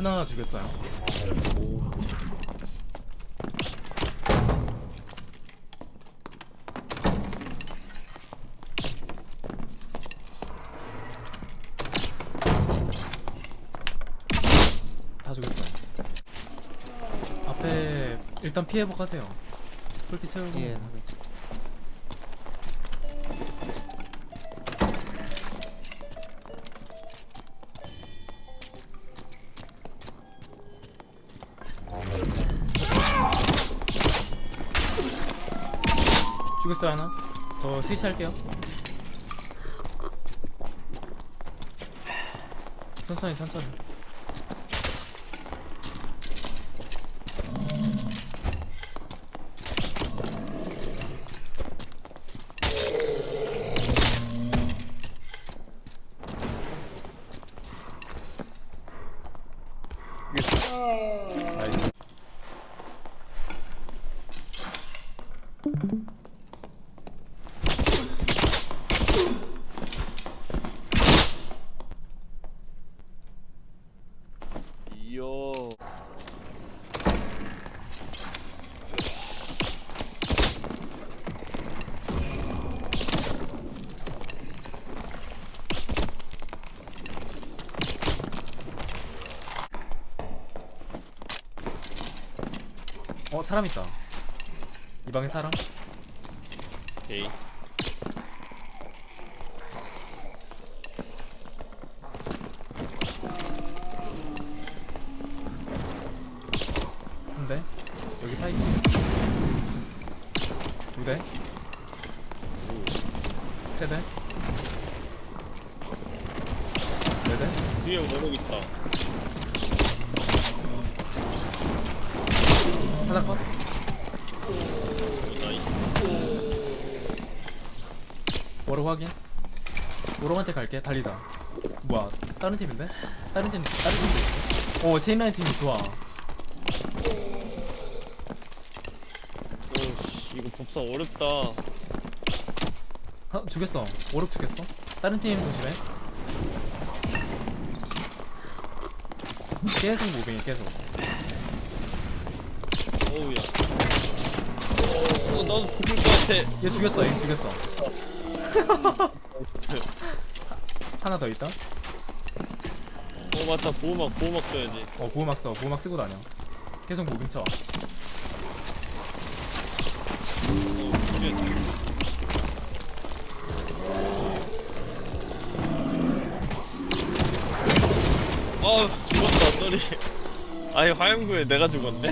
하나 죽였어요. 다 죽였어요. 앞에 일단 피해 복 하세요. 풀피 채우고. 예 하겠습니다. 죽였어요 하나. 저 스위치 할게요. 천천히 천천히. 나이스. 이요. 어 사람 있다. 이 방에 사람? 오케이. 여기 타이거. 두 대. 세 대. 네 대. 뒤에 오목 있다. 하나 컷. 워로 확인. 워로한테 갈게. 달리자. 뭐야? 다른 팀인데? 다른 팀 다른 있어. 오 세인라인 팀이 좋아. 법사 어렵다. 어, 죽였어. 오륙 죽였어. 다른 팀 조심해. 계속 무빙이 계속. 어우야. 어 나도 죽을 것 같아. 얘 죽였어. 얘 죽였어. 하나 더 있다. 어 맞다 보호막 보호막 써야지. 어 보호막 써. 보호막 쓰고 다녀. 계속 무빙 쳐. 아 죽었다 쏘리. 아니 화염구에 내가 죽었네.